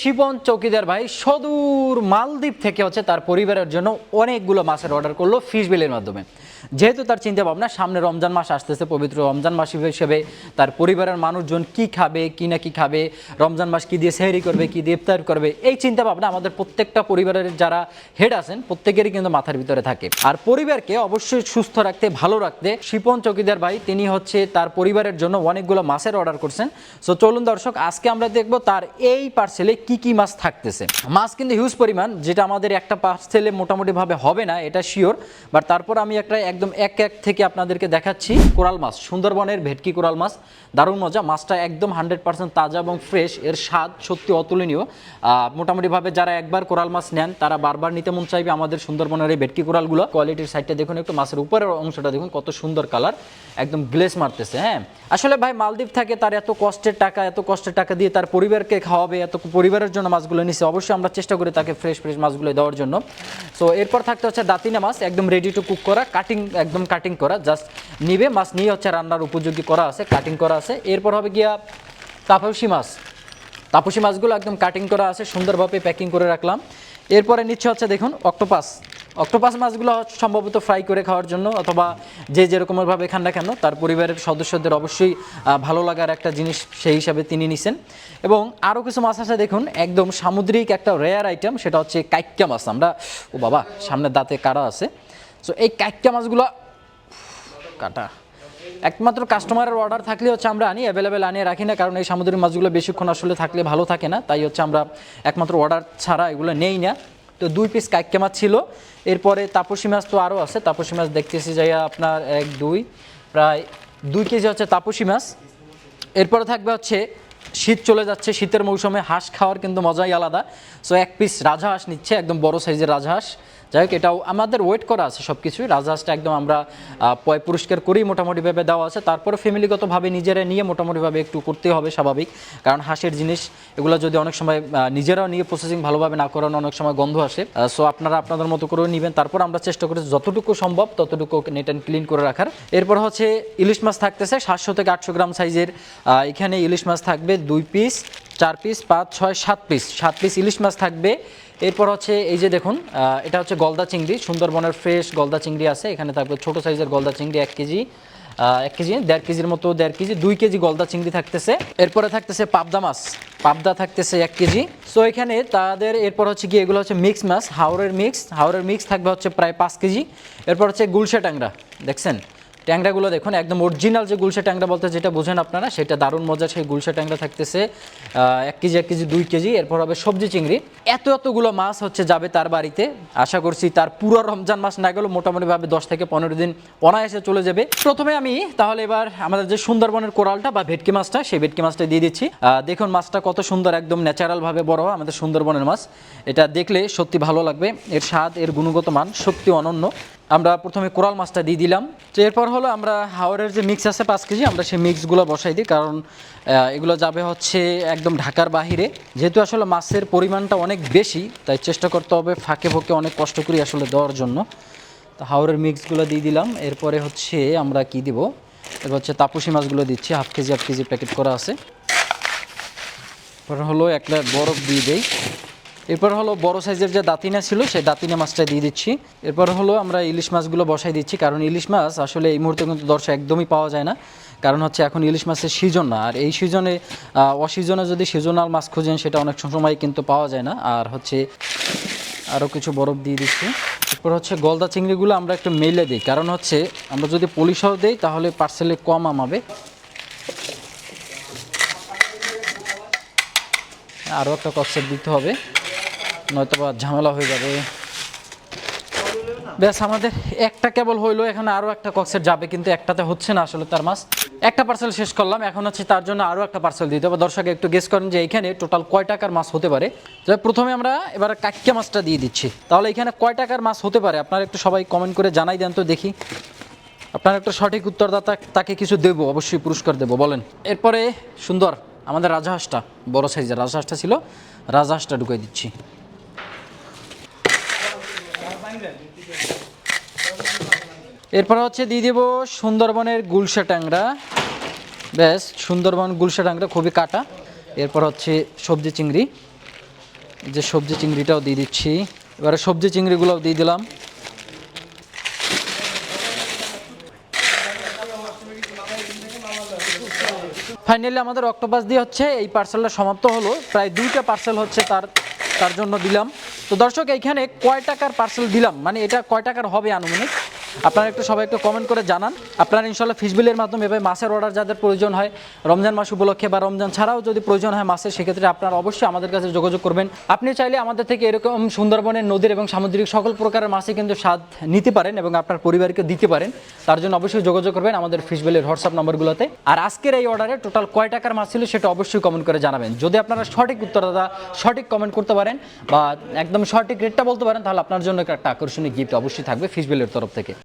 শিবন চৌকিদার ভাই সদূর মালদ্বীপ থেকে হচ্ছে তার পরিবারের জন্য অনেকগুলো মাছের অর্ডার করল ফিশ বিলের মাধ্যমে। যেহেতু তার চিন্তা ভাবনা সামনে রমজান মাস আসতেছে, পবিত্র রমজান মাস হিসেবে তার পরিবারের মানুষজন কি খাবে, কি না কি খাবে, রমজান মাস কি দিয়ে সেহরি করবে, কি দিয়ে ইফতার করবে, এই চিন্তা ভাবনা আমাদের প্রত্যেকটা পরিবারের যারা হেড আছেন, প্রত্যেকেরই কিন্তু মাথার ভিতরে থাকে। আর পরিবারকে অবশ্যই সুস্থ রাখতে, ভালো রাখতে শিপন চকিদার ভাই, তিনি হচ্ছে তার পরিবারের জন্য অনেকগুলো মাছের অর্ডার করছেন। সো চলুন দর্শক, আজকে আমরা দেখব তার এই পার্সেলে কি কি মাছ থাকতেছে। মাছ কিন্তু হিউজ পরিমাণ, যেটা আমাদের একটা পার্সেলে মোটামুটি ভাবে হবে না, এটা শিওর বাট তারপর আমি একটা একদম এক এক থেকে আপনাদেরকে দেখাচ্ছি কোরাল মাছ, সুন্দরবনের ভেটকি কোরাল মাছ, দারুণ মজা। মাছটা একদম হান্ড্রেড পার্সেন্ট তাজা এবং ফ্রেশ, এর স্বাদ সত্যি অতুলনীয়। মোটামুটিভাবে যারা একবার কোরাল মাছ নেন, তারা বারবার নিতে মন চাইবে আমাদের সুন্দরবনের এই ভেটকি কোরালগুলো। কোয়ালিটির সাইডটা দেখুন একটু, মাছের উপরের অংশটা দেখুন, কত সুন্দর কালার একদম গ্লেস মারতেছে হ্যাঁ। আসলে ভাই, মালদ্বীপ থাকে তার এত কষ্টের টাকা, এত কষ্টের টাকা দিয়ে তার পরিবারকে খাওয়াবে, এত পরিবারের জন্য মাছগুলো নিছে। অবশ্যই আমরা চেষ্টা করি তাকে ফ্রেশ ফ্রেশ মাছগুলো দেওয়ার জন্য। সো এরপর থাকতে হচ্ছে দাতিনা মাছ, একদম রেডি টু কুক করা কাটিং একদম কাটিং করা জাস্ট নিবে মাছ নিয়ে হচ্ছে রান্নার উপযোগী করা আছে কাটিং করা আছে। এরপর হবে গিয়া তাপসী মাছ। তাপসী মাছগুলো একদম কাটিং করা আছে, সুন্দরভাবে প্যাকিং করে রাখলাম। এরপরে নিচ্ছে হচ্ছে দেখুন অক্টোপাস। অক্টোপাস মাছগুলো সম্ভবত ফ্রাই করে খাওয়ার জন্য অথবা যে যেরকমভাবে খান না কেন, তার পরিবারের সদস্যদের অবশ্যই ভালো লাগার একটা জিনিস সেই হিসাবে তিনি নিছেন। এবং আরও কিছু মাছ আছে দেখুন, একদম সামুদ্রিক একটা রেয়ার আইটেম সেটা হচ্ছে কাইক্কা মাছ। আমরা, ও বাবা সামনের দাঁতে কারা আছে? সো এই কাইক্কা মাছগুলো কাটা। একমাত্র কাস্টমারের অর্ডার থাকলে হচ্ছে আমরা আনি অ্যাভেলেবেল আনিয়ে রাখি না, কারণ এই সামুদ্রিক মাছগুলো বেশিক্ষণ আসলে থাকলে ভালো থাকে না, তাই হচ্ছে আমরা একমাত্র অর্ডার ছাড়া এগুলো নেই না। তো দুই পিস কাইক্কা মাছ ছিল। এরপরে তাপসী মাছ তো আরও আছে, তাপসী মাছ দেখতেছি যাইয়া আপনার এক, দুই, প্রায় দুই কেজি হচ্ছে তাপসী মাছ। এরপরে থাকবে হচ্ছে শীত চলে যাচ্ছে, শীতের মৌসুমে হাঁস খাওয়ার কিন্তু মজাই আলাদা। সো এক পিস রাজহাঁস নিচ্ছে, একদম বড় সাইজের রাজহাঁস। যাই হোক, এটাও আমাদের ওয়েট করা আছে সব কিছুই রাজহাঁসটা একদম আমরা পয় পুরস্কার করেই মোটামুটিভাবে দেওয়া আছে। তারপরে ফ্যামিলিগতভাবে নিজেরা নিয়ে মোটামুটিভাবে একটু করতে হবে স্বাভাবিক। কারণ হাঁসের জিনিস, এগুলো যদি অনেক সময় নিজেরাও নিয়ে প্রসেসিং ভালোভাবে না করানো অনেক সময় গন্ধ আসে। সো আপনারা আপনাদের মতো করে নেবেন। তারপর আমরা চেষ্টা করি যতটুকু সম্ভব, ততটুকু নেট অ্যান্ড ক্লিন করে রাখার। এরপর হচ্ছে ইলিশ মাছ থাকতেছে সাতশো থেকে আটশো গ্রাম সাইজের। এখানে ইলিশ মাছ থাকবে দুই পিস চার পিস পাঁচ, ছয়, সাত পিস সাত পিস ইলিশ মাছ থাকবে। এরপর হচ্ছে এই যে দেখুন এটা হচ্ছে গলদা চিংড়ি, সুন্দরবনের ফ্রেশ গলদা চিংড়ি আছে। এখানে থাকবে ছোট সাইজের গলদা চিংড়ি এক কেজি এক কেজি, দেড় কেজির মতো, দেড় কেজি, দুই কেজি গলদা চিংড়ি থাকতেছে। এরপরে থাকতেছে পাবদা মাছ, পাবদা থাকতেছে এক কেজি। সো এখানে তাদের, এরপর হচ্ছে কি, এগুলো হচ্ছে মিক্স মাছ হাওড়ের মিক্স হাওড়ের মিক্স থাকবে হচ্ছে প্রায় পাঁচ কেজি। এরপর হচ্ছে গুলশা ট্যাংরা, দেখছেন? ট্যাংরাগুলো দেখুন, একদম অরিজিনাল যে গুলশা ট্যাংরা বলতে যেটা বোঝেন আপনারা, সেটা দারুণ মজা সেই গুলশা ট্যাংরা থাকতেছে এক কেজি এক কেজি, দুই কেজি, এরপর হবে সবজি চিংড়ি। এত এতগুলো মাছ হচ্ছে যাবে তার বাড়িতে, আশা করছি তার পুরো রমজান মাস না গেলেও মোটামুটিভাবে দশ থেকে পনেরো দিন অনায়াসে চলে যাবে। প্রথমে আমি তাহলে এবার আমাদের যে সুন্দরবনের কোরালটা বা ভেটকি মাছটা, সেই ভেটকি মাছটা দিয়ে দিচ্ছি। দেখুন মাছটা কত সুন্দর, একদম ন্যাচারালভাবে বড় আমাদের সুন্দরবনের মাছ। এটা দেখলে সত্যি ভালো লাগবে, এর স্বাদ, এর গুণগত মান সত্যি অনন্য। আমরা প্রথমে কোরাল মাছটা দিয়ে দিলাম। তো এরপর হলো আমরা হাওড়ের যে মিক্স আছে পাঁচ কেজি, আমরা সেই মিক্সগুলো বসাই দিই। কারণ এগুলো যাবে হচ্ছে একদম ঢাকার বাহিরে। যেহেতু আসলে মাছের পরিমাণটা অনেক বেশি, তাই চেষ্টা করতে হবে ফাঁকে ফোঁকে অনেক কষ্ট করি আসলে দেওয়ার জন্য। তো হাওড়ের মিক্সগুলো দিয়ে দিলাম। এরপরে হচ্ছে আমরা কি দিব? এরপর হচ্ছে তাপসী মাছগুলো দিচ্ছি, half KG half KG packet করা আছে। এরপর হলো একটা বরফ দিয়ে দেই। এরপর হলো বড় সাইজের যে দাতিনা ছিল, সেই দাতিনা মাছটা দিয়ে দিচ্ছি। এরপর হলো আমরা ইলিশ মাছগুলো বসাই দিচ্ছি, কারণ ইলিশ মাছ আসলে এই মুহূর্তে কিন্তু দর্শক একদমই পাওয়া যায় না। কারণ হচ্ছে এখন ইলিশ মাছের সিজন না, আর এই সিজনে অসিজনে যদি সিজনাল মাছ খুঁজেন, সেটা অনেক সময় কিন্তু পাওয়া যায় না। আর হচ্ছে আরও কিছু বরফ দিয়ে দিচ্ছি। এরপর হচ্ছে গলদা চিংড়িগুলো আমরা একটু মেলে দিই, কারণ হচ্ছে আমরা যদি পলিশও দিই, তাহলে পার্সেলে কম আমাবে। আরও একটা কক্সেট দিতে হবে। নয়তো বা ঝামেলা হয়ে যাবে। ব্যাস, আমাদের একটা কেবল হইল, এখন আরও একটা কক্সেট যাবে, কিন্তু একটাতে হচ্ছে না আসলে তার মাছ একটা পার্সেল শেষ করলাম, এখন হচ্ছে তার জন্য আরও একটা পার্সেল দিতে হবে। দর্শক, একটু গেস করেন যে এখানে টোটাল কয় টাকার মাছ হতে পারে? প্রথমে আমরা এবার কাক্কা মাছটা দিয়ে দিচ্ছি। তাহলে এখানে কয় টাকার মাছ হতে পারে? আপনারা একটু সবাই কমেন্ট করে জানাই দেন তো দেখি। আপনার একটা সঠিক উত্তরদাতা তাকে কিছু দেবো, অবশ্যই পুরস্কার দেবো, বলেন। এরপরে, সুন্দর, আমাদের রাজহাঁসটা, বড় সাইজের রাজহাঁসটা ছিল। রাজহাঁসটা ঢুকাই দিচ্ছি। এরপর হচ্ছে দিয়ে দেবো সুন্দরবনের গুলশা ট্যাংরা। ব্যাস, সুন্দরবন, গুলশা ট্যাংরা খুবই কাটা। এরপর হচ্ছে সবজি চিংড়ি। যে সবজি চিংড়িটাও দিয়ে দিচ্ছি। এবারে সবজি চিংড়িগুলোও দিয়ে দিলাম। ফাইনালি আমাদের অক্টোপাস দিয়ে হচ্ছে এই পার্সেলটা সমাপ্ত হলো। প্রায় দুইটা পার্সেল হচ্ছে তার তার জন্য দিলাম। তো দর্শক, এইখানে কয় টাকার পার্সেল দিলাম? মানে এটা কয় টাকার হবে আনুমানিক? আপনারা একটু সবাই একটু কমেন্ট করে জানান। আপনারা ইনশাল্লাহ ফিসবিলের মাধ্যমে এভাবে মাছের অর্ডার যাদের প্রয়োজন হয়, রমজান মাস উপলক্ষে বা রমজান ছাড়াও যদি প্রয়োজন হয় মাছের, সেক্ষেত্রে আপনারা অবশ্যই আমাদের কাছে যোগাযোগ করবেন। আপনি চাইলে আমাদের থেকে এরকম সুন্দরবনের নদীর এবং সামুদ্রিক সকল প্রকারের মাছই কিন্তু স্বাদ নিতে পারেন এবং আপনার পরিবারকে দিতে পারেন। তার জন্য অবশ্যই যোগাযোগ করবেন আমাদের ফিসবিলের হোয়াটসঅ্যাপ নম্বরগুলোতে। আর আজকের এই অর্ডারে টোটাল কয় টাকার মাছ ছিল সেটা অবশ্যই কমেন্ট করে জানাবেন। যদি আপনারা সঠিক উত্তরদাতা, সঠিক কমেন্ট করতে পারেন বা একদম সঠিক রেটটা বলতে পারেন, তাহলে আপনার জন্য একটা আকর্ষণীয় গিফট অবশ্যই থাকবে ফিসবিলের তরফ থেকে।